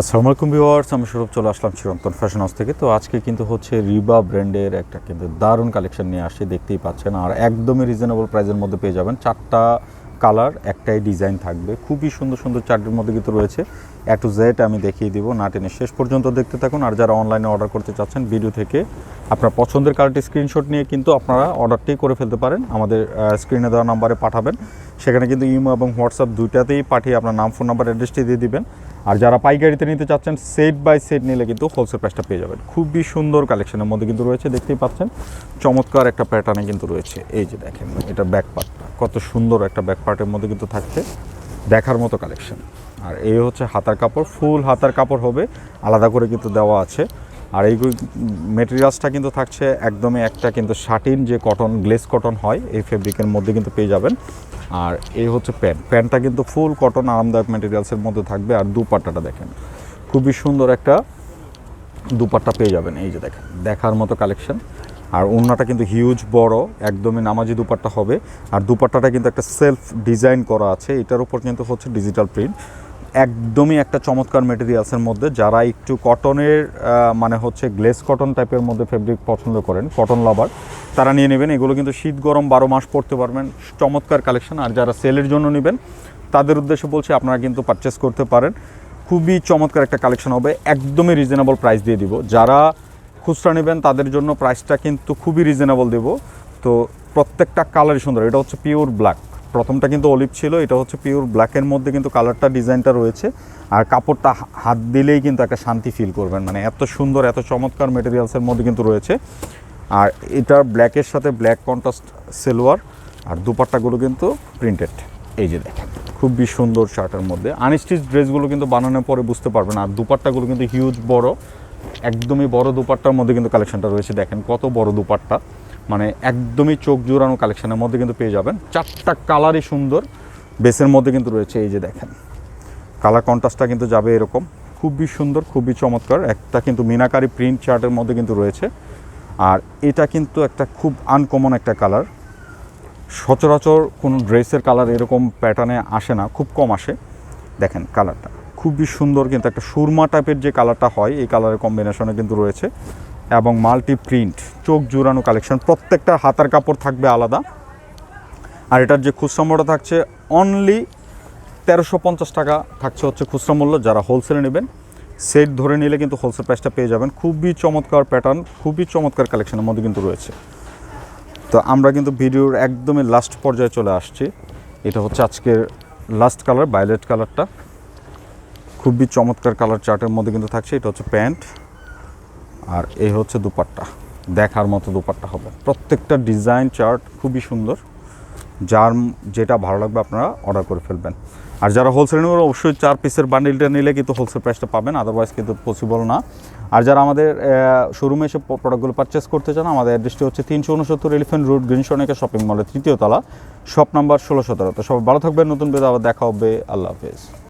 আসসালামু আলাইকুম ভিউয়ার্স, আমি সৌরভ চলে আসলাম চিরন্তন ফ্যাশন হাউস থেকে। তো আজকে কিন্তু হচ্ছে রিবা ব্র্যান্ডের একটা কিন্তু দারুণ কালেকশন নিয়ে আসছি, দেখতেই পাচ্ছেন। আর একদমই রিজনেবল প্রাইসের মধ্যে পেয়ে যাবেন। চারটা কালার, একটাই ডিজাইন থাকবে। খুবই সুন্দর সুন্দর চারটির মধ্যে কিন্তু রয়েছে। এ টু জেড আমি দেখিয়ে দিব, না টেনে শেষ পর্যন্ত দেখতে থাকুন। আর যারা অনলাইনে অর্ডার করতে চাচ্ছেন ভিডিও থেকে আপনার পছন্দের কালারটি স্ক্রিনশট নিয়ে কিন্তু আপনারা অর্ডারটি করে ফেলতে পারেন। আমাদের স্ক্রিনে দেওয়া নাম্বারে পাঠাবেন। সেখানে কিন্তু ইমো এবং হোয়াটসঅ্যাপ দুইটাতেই পাঠিয়ে আপনার নাম ফোন নাম্বার অ্যাড্রেসটি দিয়ে দিবেন। আর যারা পাইকারিতে নিতে চাচ্ছেন সেট বাই সেট নিলে কিন্তু হোলসেল প্রাইসটা পেয়ে যাবেন। খুবই সুন্দর কালেকশনের মধ্যে কিন্তু রয়েছে, দেখতেই পাচ্ছেন। চমৎকার একটা প্যাটার্নে কিন্তু রয়েছে। এই যে দেখেন, এটা ব্যাক পার্টটা কত সুন্দর একটা ব্যাক পার্টের মধ্যে কিন্তু থাকছে দেখার মতো কালেকশন আর এই হচ্ছে হাতার কাপড় ফুল হাতার কাপড় হবে। আলাদা করে কিন্তু দেওয়া আছে। আর এই মেটেরিয়ালসটা কিন্তু থাকছে একদমই একটা কিন্তু শাটিন যে কটন গ্লেস কটন হয়, এই ফেব্রিকের মধ্যে কিন্তু পেয়ে যাবেন। আর এই হচ্ছে প্যান্ট প্যান্টটা কিন্তু ফুল কটন আরামদায়ক মেটেরিয়ালসের মধ্যে থাকবে। আর দুপাট্টাটা দেখেন, খুবই সুন্দর একটা দুপাট্টা পেয়ে যাবেন। এই যে দেখেন, দেখার মতো কালেকশন আর ওড়নাটা কিন্তু হিউজ বড়, একদমই নামাজি দুপাট্টা হবে। আর দুপাট্টাটা কিন্তু একটা সেলফ ডিজাইন করা আছে। এটার উপর কিন্তু হচ্ছে ডিজিটাল প্রিন্ট একদমই একটা চমৎকার মেটেরিয়ালসের মধ্যে যারা একটু কটনের মানে হচ্ছে গ্লেস কটন টাইপের মধ্যে ফেব্রিক পছন্দ করেন কটন লাভার তারা নিয়ে নেবেন। এগুলো কিন্তু শীত গরম বারো মাস পরতে পারবেন, চমৎকার কালেকশন আর যারা সেলের জন্য নেবেন, তাদের উদ্দেশ্যে বলছি আপনারা কিন্তু পারচেস করতে পারেন। খুবই চমৎকার একটা কালেকশন হবে, একদমই রিজনেবল প্রাইস দিয়ে দিব। যারা খুচরা নেবেন, তাদের জন্য প্রাইসটা কিন্তু খুবই রিজনেবল দেব। তো প্রত্যেকটা কালারই সুন্দর, এটা হচ্ছে পিওর ব্ল্যাক প্রথমটা কিন্তু অলিভ ছিল, এটা হচ্ছে পিওর ব্ল্যাকের মধ্যে কিন্তু কালারটা ডিজাইনটা রয়েছে। আর কাপড়টা হাত দিলেই কিন্তু একটা শান্তি ফিল করবেন মানে এত সুন্দর, এত চমৎকার মেটেরিয়ালসের মধ্যে কিন্তু রয়েছে। আর এটার ব্ল্যাকের সাথে ব্ল্যাক কন্ট্রাস্ট সেলোয়ার আর দুপাট্টাগুলো কিন্তু প্রিন্টেড এই যে দেখেন, খুবই সুন্দর শার্টের মধ্যে। আনস্টিচ ড্রেসগুলো কিন্তু বানানোর পরে বুঝতে পারবেন, আর দুপাট্টাগুলো কিন্তু হিউজ বড়, একদমই বড় দুপাট্টার মধ্যে কিন্তু কালেকশনটা রয়েছে। দেখেন কত বড় দুপাট্টা। মানে একদমই চোখ জোড়ানো কালেকশনের মধ্যে কিন্তু পেয়ে যাবেন। চারটা কালারই সুন্দর। বেসের মধ্যে কিন্তু রয়েছে এই যে দেখেন। কালার কন্ট্রাস্টটা কিন্তু যাবে এরকম। খুবই সুন্দর, খুবই চমৎকার। একটা কিন্তু মিনাকারি প্রিন্ট চার্টের মধ্যে কিন্তু রয়েছে। আর এটা কিন্তু একটা খুব আনকমন একটা কালার সচরাচর কোনো ড্রেসের কালার এরকম প্যাটার্নে আসে না, খুব কম আসে। দেখেন কালারটা খুবই সুন্দর কিন্তু একটা সুরমা টাইপের যে কালারটা হয়, এই কালারের কম্বিনেশনে কিন্তু রয়েছে। এবং মাল্টি প্রিন্ট চোখ জুড়ানো কালেকশন প্রত্যেকটা হাতার কাপড় থাকবে আলাদা। আর এটার যে খুচরা মূল্য থাকছে অনলি তেরোশো পঞ্চাশ টাকা থাকছে হচ্ছে খুচরা মূল্য। যারা হোলসেলে নেবেন সেট ধরে নিলে কিন্তু হোলসেল প্রাইসটা পেয়ে যাবেন। খুবই চমৎকার প্যাটার্ন খুবই চমৎকার কালেকশনের মধ্যে কিন্তু রয়েছে। তো আমরা কিন্তু ভিডিওর একদমই লাস্ট পর্যায়ে চলে আসছি। এটা হচ্ছে আজকের লাস্ট কালার ভায়োলেট কালারটা খুবই চমৎকার কালার চার্টের মধ্যে কিন্তু থাকছে। এটা হচ্ছে প্যান্ট। আর এই হচ্ছে দুপাট্টা। দেখার মতো দুপাট্টা হবে। প্রত্যেকটা ডিজাইন চার্ট খুবই সুন্দর। যার যেটা ভালো লাগবে আপনারা অর্ডার করে ফেলবেন। আর যারা হোলসেল নেবেন, অবশ্যই চার পিসের বান্ডিলটা নিলে কিন্তু হোলসেল প্রাইসটা পাবেন আদারওয়াইজ কিন্তু পসিবল না। আর যারা আমাদের শোরুমে এসে প্রোডাক্টগুলো পারচেস করতে চান, আমাদের অ্যাড্রেসটি হচ্ছে তিনশো উনসত্তর এলিফেন্ট রোড গ্রিনসনেকা শপিং মলের তৃতীয় তলা শপ নাম্বার ষোলো সতেরো তো সবাই ভালো থাকবেন, নতুন বেদা আবার দেখা হবে। আল্লাহ হাফেজ।